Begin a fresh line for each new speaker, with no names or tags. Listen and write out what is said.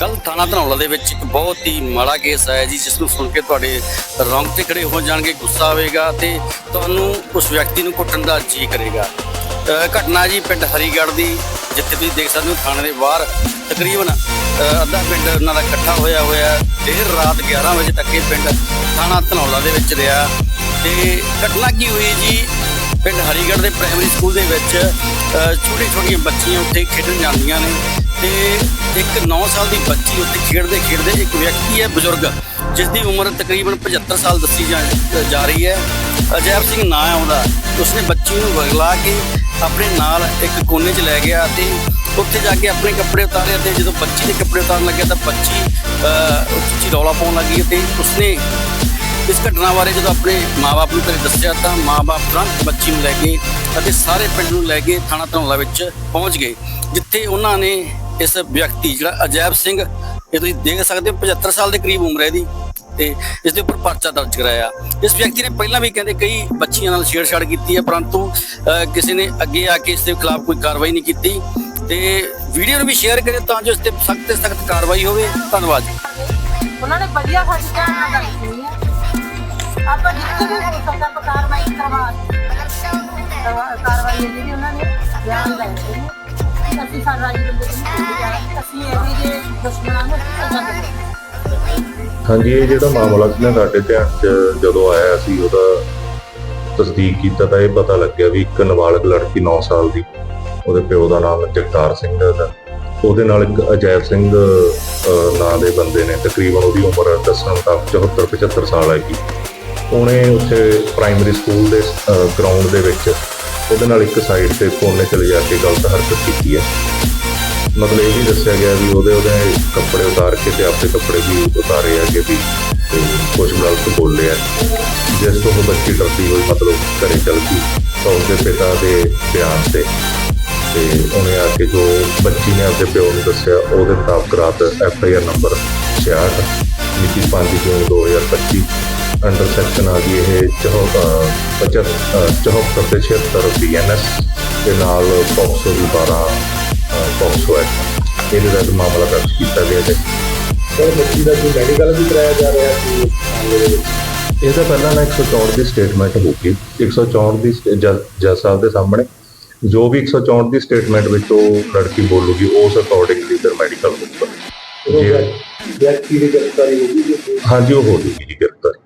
ਕੱਲ ਥਾਣਾ ਧਨੌਲਾ ਦੇ ਵਿੱਚ ਇੱਕ ਬਹੁਤ ਹੀ ਮਾੜਾ ਕੇਸ ਆਇਆ ਜੀ, ਜਿਸ ਨੂੰ ਸੁਣ ਕੇ ਤੁਹਾਡੇ ਰੌਂਗਟੇ ਖੜੇ ਹੋ ਜਾਣਗੇ, ਗੁੱਸਾ ਆਵੇਗਾ ਤੇ ਤੁਹਾਨੂੰ ਉਸ ਵਿਅਕਤੀ ਨੂੰ ਕੁੱਟਣ ਦਾ ਜੀ ਕਰੇਗਾ। ਘਟਨਾ ਜੀ ਪਿੰਡ ਹਰੀਗੜ੍ਹ ਦੀ, ਜਿੱਥੇ ਤੁਸੀਂ ਦੇਖ ਸਕਦੇ ਹੋ ਥਾਣੇ ਦੇ ਬਾਹਰ ਤਕਰੀਬਨ ਅੱਧਾ ਪਿੰਡ ਉਹਨਾਂ ਦਾ ਇਕੱਠਾ ਹੋਇਆ ਹੋਇਆ ਦੇਰ ਰਾਤ 11 ਵਜੇ ਤੱਕ ਇਹ ਪਿੰਡ ਥਾਣਾ ਧਨੌਲਾ ਦੇ ਵਿੱਚ ਰਿਹਾ। ਤੇ ਘਟਨਾ ਕੀ ਹੋਈ ਜੀ? ਪਿੰਡ ਹਰੀਗੜ੍ਹ ਦੇ ਪ੍ਰਾਇਮਰੀ ਸਕੂਲ ਦੇ ਵਿੱਚ ਛੋਟੀਆਂ ਛੋਟੀਆਂ ਬੱਚੀਆਂ ਉੱਥੇ ਖੇਡਣ ਜਾਂਦੀਆਂ ਨੇ ਤੇ ਇੱਕ 9 ਸਾਲ ਦੀ ਬੱਚੀ ਉੱਥੇ ਖੇਡਦੇ ਖੇਡਦੇ ਇੱਕ ਵਿਅਕਤੀ ਹੈ ਬਜ਼ੁਰਗ ਜਿਸ ਦੀ ਉਮਰ ਤਕਰੀਬਨ 75 ਸਾਲ ਦੱਸੀ ਜਾ ਰਹੀ ਹੈ। ਅਜੈਬ ਸਿੰਘ ਨਾਂ ਹੈ ਉਹਦਾ। ਉਸਨੇ ਬੱਚੀ ਨੂੰ ਵਗਲਾ ਕੇ ਆਪਣੇ ਨਾਲ ਇੱਕ ਕੋਨੇ 'ਚ ਲੈ ਗਿਆ ਤੇ ਉੱਥੇ ਜਾ ਕੇ ਆਪਣੇ ਕੱਪੜੇ ਉਤਾਰੇ ਤੇ ਜਦੋਂ ਬੱਚੀ ਦੇ ਕੱਪੜੇ ਉਤਾਰਨ ਲੱਗਿਆ ਤਾਂ ਬੱਚੀ ਅਹ, ਉੱਚੀ ਰੌਲਾ ਪਾਉਣ ਲੱਗੀ ਤੇ ਉਸਨੇ ਇਸ ਘਟਨਾ ਬਾਰੇ ਜਦੋਂ ਆਪਣੇ ਮਾਪੇ ਨੂੰ ਘਰੇ ਦੱਸਿਆ ਤਾਂ ਮਾਪੇ ਤੁਰੰਤ ਬੱਚੀ ਨੂੰ ਲੈ ਕੇ ਅਤੇ ਸਾਰੇ ਪਿੰਡ ਨੂੰ ਲੈ ਕੇ ਥਾਣਾ ਧਨੌਲਾ ਵਿੱਚ ਪਹੁੰਚ ਗਏ, ਜਿੱਥੇ ਉਹਨਾਂ ਨੇ ਇਸ ਵਿਅਕਤੀ ਜਿਹੜਾ ਅਜੈਬ ਸਿੰਘ, ਇਹ ਤੁਸੀਂ ਦੇਖ ਸਕਦੇ ਹੋ 75 ਸਾਲ ਦੇ ਕਰੀਬ ਉਮਰ ਹੈ ਇਹਦੀ ਤੇ ਇਸ ਦੇ ਉੱਪਰ ਪਰਚਾ ਦਰਜ ਕਰਾਇਆ। ਇਸ ਵਿਅਕਤੀ ਨੇ ਪਹਿਲਾਂ ਵੀ ਕਹਿੰਦੇ ਕਈ ਬੱਚੀਆਂ ਨਾਲ ਛੇੜਛਾੜ ਕੀਤੀ ਹੈ, ਪਰੰਤੂ ਕਿਸੇ ਨੇ ਅੱਗੇ ਆ ਕੇ ਇਸ ਦੇ ਖਿਲਾਫ ਕੋਈ ਕਾਰਵਾਈ ਨਹੀਂ ਕੀਤੀ ਤੇ ਵੀਡੀਓ ਨੂੰ ਵੀ ਸ਼ੇਅਰ ਕਰਿਓ ਤਾਂ ਜੋ ਇਸ ਤੇ ਸਖਤ ਤੇ ਸਖਤ ਕਾਰਵਾਈ ਹੋਵੇ। ਧੰਨਵਾਦ ਜੀ।
ਉਹਨਾਂ ਨੇ ਵਧੀਆ ਸਾਡੀ ਧਿਆਨ ਨਾਲ ਕਾਰਵਾਈ ਕਰਵਾ ਕਾਰਵਾਈ ਜਿਹੜੀ ਉਹਨਾਂ ਨੇ ਬਿਆਨ ਲੈ ਰਹੇ ਅਸੀਂ ਸਾਡਾ ਰਾਜੀ ਬੰਦੇ ਨੂੰ ਅਸੀਂ ਇਹਦੇ ਜੇ ਦੁਸ਼ਮਣਾਂ ਨੂੰ ਸਜ਼ਾ ਦੇਵਾਂਗੇ
ਹਾਂਜੀ, ਇਹ ਜਿਹੜਾ ਮਾਮਲਾ ਸੀ ਨਾ ਸਾਡੇ ਧਿਆਨ 'ਚ ਜਦੋਂ ਆਇਆ ਸੀ, ਉਹਦਾ ਤਸਦੀਕ ਕੀਤਾ ਤਾਂ ਇਹ ਪਤਾ ਲੱਗਿਆ ਵੀ ਇੱਕ ਨਾਬਾਲਗ ਲੜਕੀ 9 ਸਾਲ ਦੀ, ਉਹਦੇ ਪਿਓ ਦਾ ਨਾਮ ਜਗਤਾਰ ਸਿੰਘ ਦਾ ਉਹਦੇ। ਨਾਲ ਇੱਕ ਅਜੈਬ ਸਿੰਘ ਨਾਂ ਦੇ ਬੰਦੇ ਨੇ, ਤਕਰੀਬਨ ਉਹਦੀ ਉਮਰ ਦੱਸਣ ਮੁਤਾਬਕ 74 75 ਸਾਲ ਹੈਗੀ। ਉਹਨੇ ਉੱਥੇ ਪ੍ਰਾਇਮਰੀ ਸਕੂਲ ਦੇ ਗਰਾਊਂਡ ਦੇ ਵਿੱਚ ਉਹਦੇ ਨਾਲ ਇੱਕ ਸਾਈਡ ਤੇ ਕੋਨੇ ਚਲੇ ਜਾ ਕੇ ਗਲਤ ਹਰਕਤ ਕੀਤੀ ਹੈ। ਮਤਲਬ ਇਹ ਵੀ ਦੱਸਿਆ ਗਿਆ ਵੀ ਉਹਦੇ ਉਹਦੇ ਕੱਪੜੇ ਉਤਾਰ ਕੇ ਤੇ ਆਪਦੇ ਕੱਪੜੇ ਵੀ ਉਤਾਰੇ ਆ ਕਿ ਵੀ ਤੇ ਕੁਝ ਗਲਤ ਬੋਲੇ ਆ ਜਿਸ ਤੋਂ ਉਹ ਬੱਚੀ ਡਰਦੀ ਹੋਈ ਮਤਲਬ ਘਰੇ ਚਲ ਗਈ, ਤਾਂ ਉਸਦੇ ਪਿਤਾ ਦੇ ਬਿਆਨ ਤੇ। ਤੇ ਉਹਨੇ ਆ ਕੇ ਜੋ ਬੱਚੀ ਨੇ ਆਪਣੇ ਪਿਓ ਨੂੰ ਦੱਸਿਆ, ਉਹਦੇ ਮੁਤਾਬਕ ਰਾਤ ਐਫ ਆਈ ਆਰ ਨੰਬਰ 66 ਮਿਤੀ 5 ਜੂਨ 2025 ਅੰਡਰ ਸੈਕਸ਼ਨ ਆ ਗਈ ਇਹ 74 74 ਤੇ 76 ਬੀਐਨਐਸ ਦੇ ਨਾਲ ਪੌਕਸੋ ਦੀ 12 ਪੌਕਸੋ ਐਕਟ ਇਹਦੇ ਦਾ ਮਾਮਲਾ ਦਰਜ ਕੀਤਾ ਗਿਆ ਹੈ
ਸਰ ਬੱਚੀ ਦਾ ਜੋ ਮੈਡੀਕਲ ਵੀ ਕਰਾਇਆ ਜਾ ਰਿਹਾ ਸੀ ਮਾਮਲੇ ਦੇ ਵਿੱਚ?
ਪਹਿਲਾਂ ਨਾ 164 ਦੀ ਸਟੇਟਮੈਂਟ ਹੋਊਗੀ 164 ਦੀ ਜੱਜ ਸਾਹਿਬ ਦੇ ਸਾਹਮਣੇ ਜੋ ਵੀ 164 ਦੀ ਸਟੇਟਮੈਂਟ ਵਿੱਚ ਉਹ ਲੜਕੀ ਬੋਲੂਗੀ ਉਸ ਅਕੋਰਡਿੰਗਲੀ ਫਿਰ ਮੈਡੀਕਲ ਹੋਊਗਾ
ਵਿਅਕਤੀ ਦੀ ਗ੍ਰਿਫਤਾਰੀ ਹੋ ਗਈ ਜੀ?
ਹਾਂਜੀ ਉਹ ਹੋ ਜੂਗੀ ਜੀ ਗ੍ਰਿਫਤਾਰੀ।